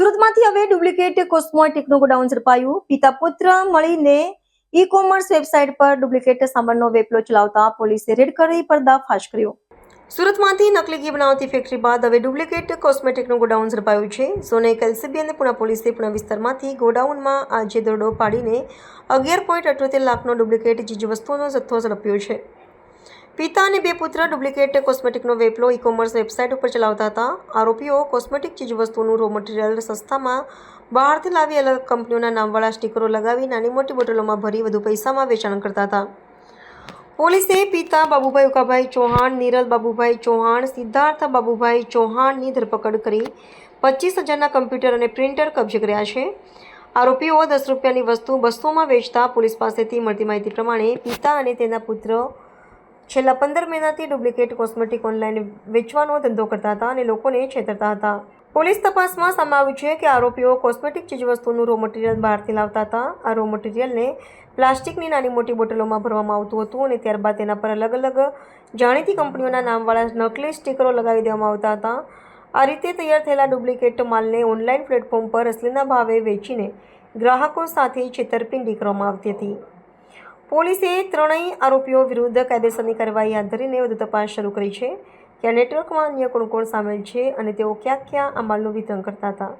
સુરતમાંથી હવે duplicate કોસ્મોટિકનું godown ઝડપાયું. પિતા પુત્ર મળીને ઈ કોમર્સ વેબસાઇટ પર ડુપ્લિકેટ સામાનનો વેપલો ચલાવતા પોલીસે રેડ કરી પર્દાફાશ કર્યો. સુરતમાંથી નકલી ઘી બનાવતી ફેક્ટરી બાદ હવે ડુપ્લિકેટ કોસ્મેટિકનું ગોડાઉન ઝડપાયું છે. સોનેક એલસીબી અને પુણા પોલીસે પુણા વિસ્તારમાંથી ગોડાઉનમાં આજે દરોડો પાડીને અગિયાર પોઈન્ટ અઠ્યોતેર લાખનો ડુપ્લિકેટ ચીજવસ્તુઓનો જથ્થો ઝડપ્યો છે. પિતા અને બે પુત્ર ડુપ્લિકેટ કોસ્મેટિકનો વેપલો ઈ કોમર્સ વેબસાઇટ ઉપર ચલાવતા હતા. આરોપીઓ કોસ્મેટિક ચીજવસ્તુઓનું રો મટીરિયલ સસ્તામાં બહારથી લાવી અલગ કંપનીઓના નામવાળા સ્ટીકરો લગાવી નાની મોટી બોટલોમાં ભરી વધુ પૈસામાં વેચાણ કરતા હતા. પોલીસે પિતા બાબુભાઈ ઉકાભાઈ ચૌહાણ, નીરલ બાબુભાઈ ચૌહાણ, સિદ્ધાર્થ બાબુભાઈ ચૌહાણની ધરપકડ કરી પચીસ હજારના કમ્પ્યુટર અને પ્રિન્ટર કબજે કર્યા છે. આરોપીઓ દસ રૂપિયાની વસ્તુ બસોમાં વેચતા પોલીસ પાસેથી મળતી માહિતી પ્રમાણે પિતા અને તેના પુત્ર છેલ્લા પંદર મહિનાથી ડુપ્લિકેટ કોસ્મેટિક ઓનલાઈન વેચવાનો ધંધો કરતા હતા અને લોકોને છેતરતા હતા. પોલીસ તપાસમાં સામે છે કે આરોપીઓ કોસ્મેટિક ચીજવસ્તુનું રો મટીરિયલ બહારથી લાવતા હતા. આ રો મટીરિયલને પ્લાસ્ટિકની નાની મોટી બોટલોમાં ભરવામાં આવતું હતું અને ત્યારબાદ તેના પર અલગ અલગ જાણીતી કંપનીઓના નામવાળા નકલી સ્ટીકરો લગાવી દેવામાં આવતા હતા. આ રીતે તૈયાર થયેલા ડુપ્લિકેટ માલને ઓનલાઈન પ્લેટફોર્મ પર અસલીના ભાવે વેચીને ગ્રાહકો સાથે છેતરપિંડી કરવામાં આવતી હતી. પોલીસે ત્રણેય આરોપીઓ વિરુદ્ધ કાયદેસરની કાર્યવાહી હાથ ધરીને વધુ તપાસ શરૂ કરી છે. કે આ નેટવર્કમાં અન્ય કોણ કોણ સામેલ છે અને તેઓ ક્યાં ક્યાં આ માલનું વિતરણ કરતા હતા?